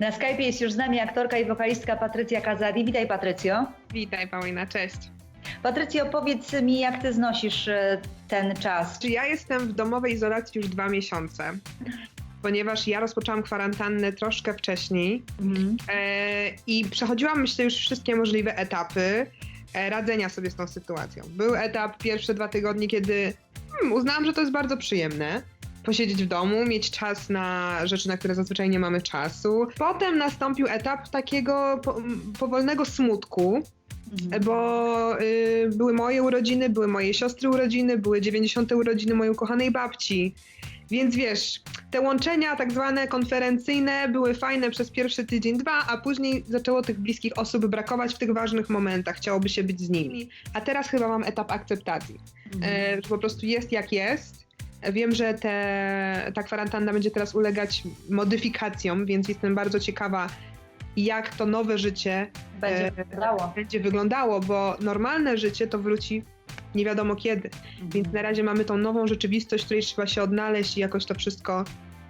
Na Skype jest już z nami aktorka i wokalistka Patrycja Kazadi. Witaj Patrycjo. Witaj Paulina, cześć. Patrycjo, powiedz mi, jak ty znosisz e, ten czas? Czy ja jestem w domowej izolacji już dwa miesiące? Ponieważ ja rozpoczęłam kwarantannę troszkę wcześniej Mhm. e, i przechodziłam, myślę, już wszystkie możliwe etapy e, radzenia sobie z tą sytuacją. Był etap pierwsze dwa tygodnie, kiedy hmm, uznałam, że to jest bardzo przyjemne. Posiedzieć w domu, mieć czas na rzeczy, na które zazwyczaj nie mamy czasu. Potem nastąpił etap takiego po, powolnego smutku, Mhm. bo y, były moje urodziny, były moje siostry urodziny, były 90. urodziny mojej ukochanej babci. Więc wiesz, te łączenia tak zwane konferencyjne były fajne przez pierwszy tydzień, dwa, a później zaczęło tych bliskich osób brakować w tych ważnych momentach. Chciałoby się być z nimi. A teraz chyba mam etap akceptacji. Mhm. E, że po prostu jest jak jest. Wiem, że te, ta kwarantanna będzie teraz ulegać modyfikacjom, więc jestem bardzo ciekawa, jak to nowe życie Będzie e, wyglądało. będzie wyglądało, bo normalne życie to wróci nie wiadomo kiedy. Więc na razie mamy tą nową rzeczywistość, w której trzeba się odnaleźć i jakoś to wszystko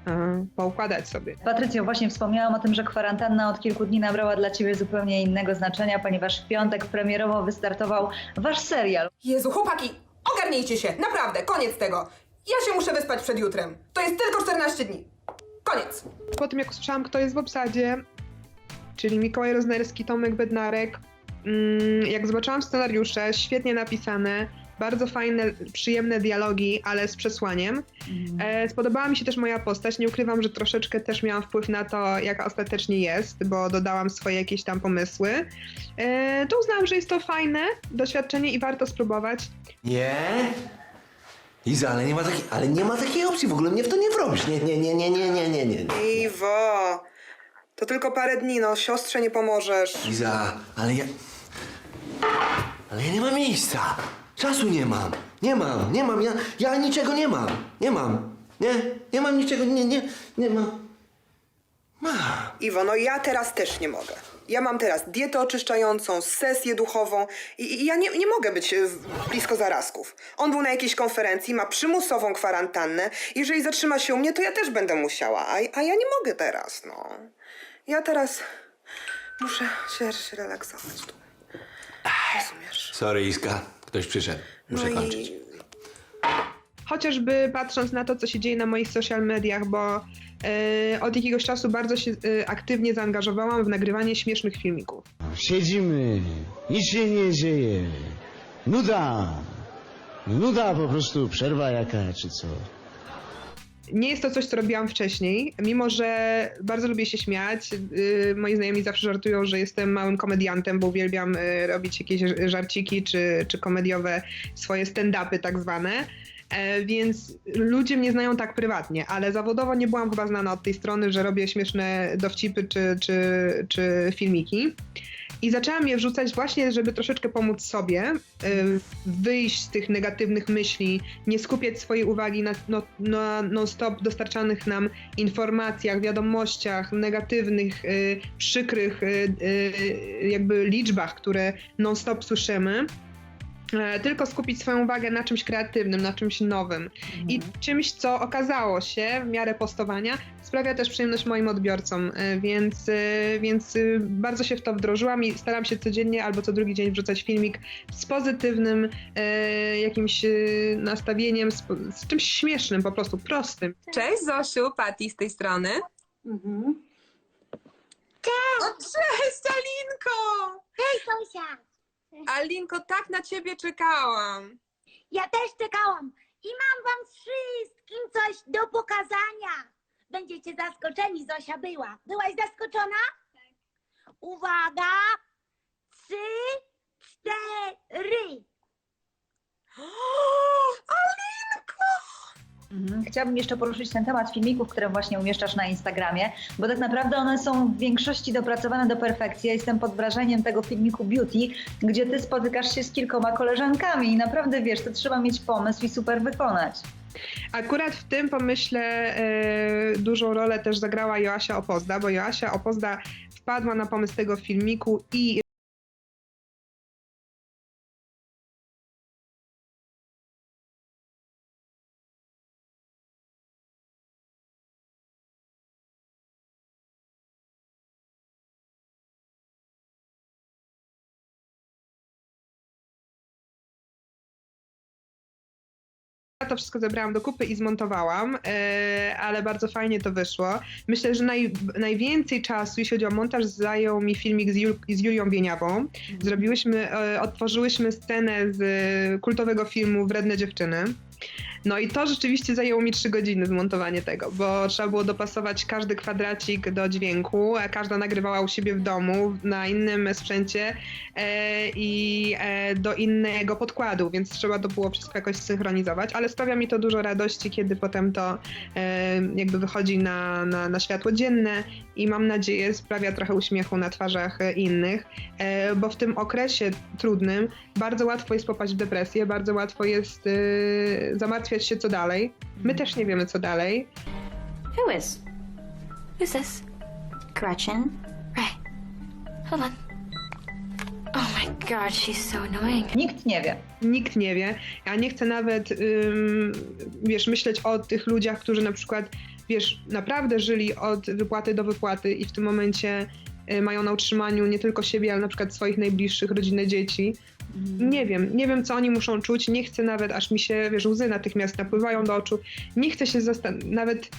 e, poukładać sobie. Patrycjo, właśnie wspomniałam o tym, że kwarantanna od kilku dni nabrała dla ciebie zupełnie innego znaczenia, ponieważ w piątek premierowo wystartował wasz serial. Jezu, chłopaki, ogarnijcie się, naprawdę, koniec tego. Ja się muszę wyspać przed jutrem. To jest tylko 14 dni. Koniec. Po tym jak usłyszałam, kto jest w obsadzie, czyli Mikołaj Roznerski, Tomek Bednarek, mm, jak zobaczyłam scenariusze, świetnie napisane, bardzo fajne, przyjemne dialogi, ale z przesłaniem. E, spodobała mi się też moja postać. Nie ukrywam, że troszeczkę też miałam wpływ na to, jaka ostatecznie jest, bo dodałam swoje jakieś tam pomysły. E, to uznałam, że jest to fajne doświadczenie i warto spróbować. Nie? Iza, ale nie ma takiej, ale nie ma takiej opcji, w ogóle mnie w to nie wrobisz. Nie, nie, nie, nie, nie, nie, nie, nie. Iwo, to tylko parę dni, no, siostrze nie pomożesz. Iza, ale ja... Ale ja nie mam miejsca. Czasu nie mam. Nie mam, nie mam, ja, ja niczego nie mam. Nie mam. Nie, nie mam niczego, nie, nie, nie mam. Mam. Iwo, no ja teraz też nie mogę. Ja mam teraz dietę oczyszczającą, sesję duchową i, i ja nie, nie mogę być e, w- blisko zarazków. On był na jakiejś konferencji, ma przymusową kwarantannę. Jeżeli zatrzyma się u mnie, to ja też będę musiała, a, a ja nie mogę teraz, no. Ja teraz muszę się, się relaksować tu. Rozumiesz? Sorry, Iska. Ktoś przyszedł. Muszę no kończyć. I... Chociażby patrząc na to, co się dzieje na moich social mediach, bo e, od jakiegoś czasu bardzo się e, aktywnie zaangażowałam w nagrywanie śmiesznych filmików. Siedzimy, nic się nie dzieje. Nuda. Nuda po prostu, przerwa jaka czy co. Nie jest to coś, co robiłam wcześniej, mimo że bardzo lubię się śmiać. Yy, moi znajomi zawsze żartują, że jestem małym komediantem, bo uwielbiam yy, robić jakieś żarciki czy, czy komediowe swoje stand-upy tak zwane. E, więc ludzie mnie znają tak prywatnie, ale zawodowo nie byłam chyba znana od tej strony, że robię śmieszne dowcipy czy, czy, czy filmiki. I zaczęłam je wrzucać właśnie, żeby troszeczkę pomóc sobie, y, wyjść z tych negatywnych myśli, nie skupiać swojej uwagi na, no, na non-stop dostarczanych nam informacjach, wiadomościach, negatywnych, y, przykrych jakby liczbach, które non-stop słyszymy. E, Tylko skupić swoją uwagę na czymś kreatywnym, na czymś nowym i czymś, co okazało się w miarę postowania, sprawia też przyjemność moim odbiorcom, e, więc, e, więc bardzo się w to wdrożyłam i staram się codziennie albo co drugi dzień wrzucać filmik z pozytywnym e, jakimś nastawieniem, z, z czymś śmiesznym, po prostu prostym. Cześć Zosiu, Pati z tej strony. Cześć! Cześć Alinko! Hej, Zosia! Alinko, tak na ciebie czekałam. Ja też czekałam i mam wam wszystkim coś do pokazania. Będziecie zaskoczeni, Zosia była. Byłaś zaskoczona? Tak. Uwaga! Trzy, cztery. Alinko! Mhm. Chciałabym jeszcze poruszyć ten temat filmików, które właśnie umieszczasz na Instagramie, bo tak naprawdę one są w większości dopracowane do perfekcji. Ja jestem pod wrażeniem tego filmiku Beauty, gdzie ty spotykasz się z kilkoma koleżankami i naprawdę wiesz, to trzeba mieć pomysł i super wykonać. Akurat w tym pomyśle dużą rolę też zagrała Joasia Opozda, bo Joasia Opozda wpadła na pomysł tego filmiku i to wszystko zebrałam do kupy i zmontowałam, e, ale bardzo fajnie to wyszło. Myślę, że naj, najwięcej czasu, jeśli chodzi o montaż, zajął mi filmik z, Jul, z Julią Wieniawą. Zrobiłyśmy, odtworzyłyśmy scenę z kultowego filmu Wredne dziewczyny. No i to rzeczywiście zajęło mi trzy godziny zmontowanie tego, bo trzeba było dopasować każdy kwadracik do dźwięku, każda nagrywała u siebie w domu na innym sprzęcie e, i e, do innego podkładu, więc trzeba to było wszystko jakoś synchronizować, ale sprawia mi to dużo radości, kiedy potem to e, jakby wychodzi na, na, na światło dzienne i mam nadzieję sprawia trochę uśmiechu na twarzach innych, bo w tym okresie trudnym bardzo łatwo jest popaść w depresję, bardzo łatwo jest e, zamartwiać się co dalej. My też nie wiemy co dalej. Who is? Who's this? Gretchen? Right. Hold on. Oh my god, she's so annoying. Nikt nie wie. Nikt nie wie. Ja nie chcę nawet, ym, wiesz, myśleć o tych ludziach, którzy na przykład, wiesz, naprawdę żyli od wypłaty do wypłaty i w tym momencie y, mają na utrzymaniu nie tylko siebie, ale na przykład swoich najbliższych, rodzinę, dzieci. Nie wiem, nie wiem, co oni muszą czuć. Nie chcę nawet, aż mi się, wiesz, łzy natychmiast napływają do oczu. Nie chcę się nawet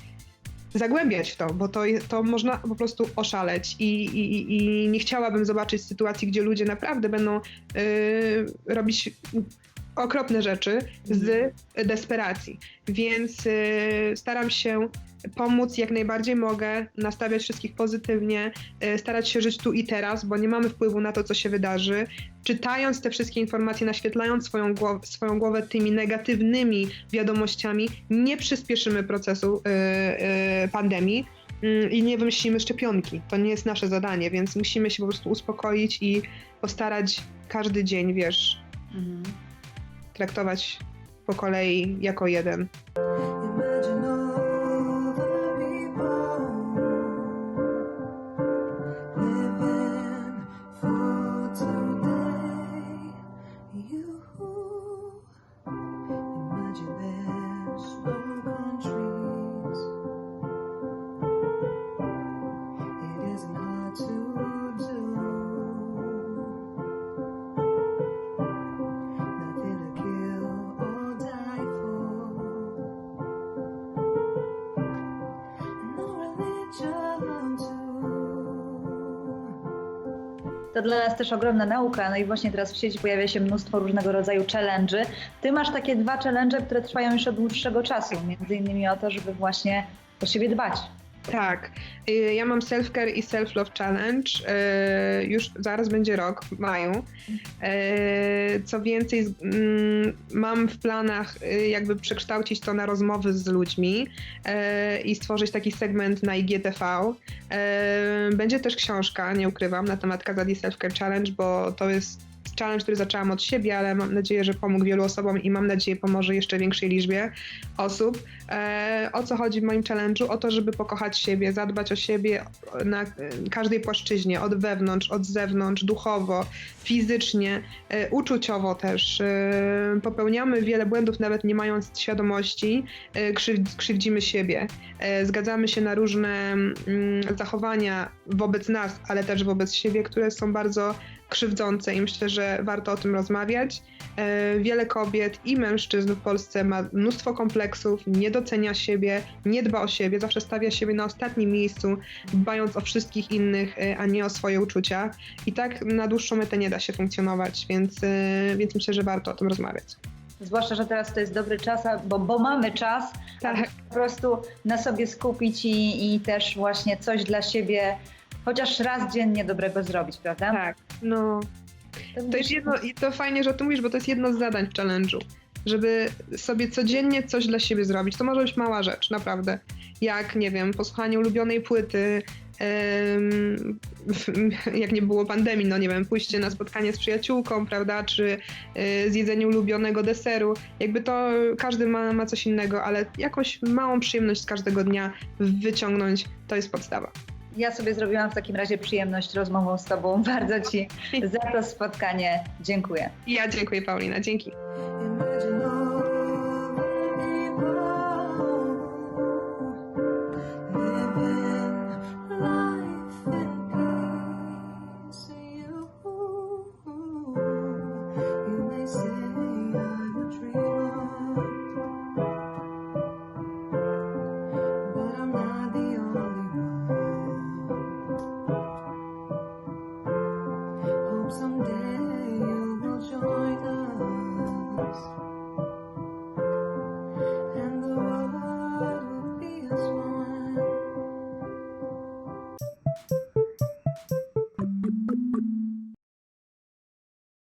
zagłębiać w to, bo to, to można po prostu oszaleć I, i, i nie chciałabym zobaczyć sytuacji, gdzie ludzie naprawdę będą y, robić okropne rzeczy z desperacji. Więc y, staram się pomóc jak najbardziej mogę, nastawiać wszystkich pozytywnie, y, starać się żyć tu i teraz, bo nie mamy wpływu na to, co się wydarzy. Czytając te wszystkie informacje, naświetlając swoją, głow- swoją głowę tymi negatywnymi wiadomościami, nie przyspieszymy procesu y, y, pandemii mm, i nie wymyślimy szczepionki. To nie jest nasze zadanie, więc musimy się po prostu uspokoić i postarać każdy dzień, wiesz, Mhm. traktować po kolei jako jeden. To dla nas też ogromna nauka, no i właśnie teraz w sieci pojawia się mnóstwo różnego rodzaju challenge'y. Ty masz takie dwa challenge, które trwają już od dłuższego czasu, między innymi o to, żeby właśnie o siebie dbać. Tak. Y, Ja mam self-care i self-love challenge. y, Już zaraz będzie rok, w maju. Y, Co więcej, mm, mam w planach jakby przekształcić to na rozmowy z ludźmi i stworzyć taki segment na IGTV. Będzie też książka, nie ukrywam, na temat Kazadi Self-Care Challenge, bo to jest challenge, który zaczęłam od siebie, ale mam nadzieję, że pomógł wielu osobom i mam nadzieję pomoże jeszcze większej liczbie osób. E, o co chodzi w moim challenge'u? O to, żeby pokochać siebie, zadbać o siebie na każdej płaszczyźnie, od wewnątrz, od zewnątrz, duchowo, fizycznie, e, uczuciowo też. E, popełniamy wiele błędów, nawet nie mając świadomości, krzywd- krzywdzimy siebie. Zgadzamy się na różne mm, zachowania wobec nas, ale też wobec siebie, które są bardzo krzywdzące i myślę, że warto o tym rozmawiać. E, Wiele kobiet i mężczyzn w Polsce ma mnóstwo kompleksów, nie docenia siebie, nie dba o siebie, zawsze stawia siebie na ostatnim miejscu, dbając o wszystkich innych, e, a nie o swoje uczucia. I tak na dłuższą metę nie da się funkcjonować, więc, e, więc myślę, że warto o tym rozmawiać. Zwłaszcza, że teraz to jest dobry czas, bo, bo mamy czas, Tak. aby po prostu na sobie skupić i, i też właśnie coś dla siebie chociaż raz dziennie dobrego zrobić, prawda? Tak, no. To jest jedno, i to fajnie, że o tym mówisz, bo to jest jedno z zadań w challenge'u. Żeby sobie codziennie coś dla siebie zrobić. To może być mała rzecz, naprawdę. Jak, nie wiem, posłuchanie ulubionej płyty, em, jak nie było pandemii, no nie wiem, pójście na spotkanie z przyjaciółką, prawda, czy y, zjedzenie ulubionego deseru. Jakby to każdy ma, ma coś innego, ale jakąś małą przyjemność z każdego dnia wyciągnąć, to jest podstawa. Ja sobie zrobiłam w takim razie przyjemność rozmową z Tobą. Bardzo Ci za to spotkanie dziękuję. Ja dziękuję, Paulina, dzięki. Imagine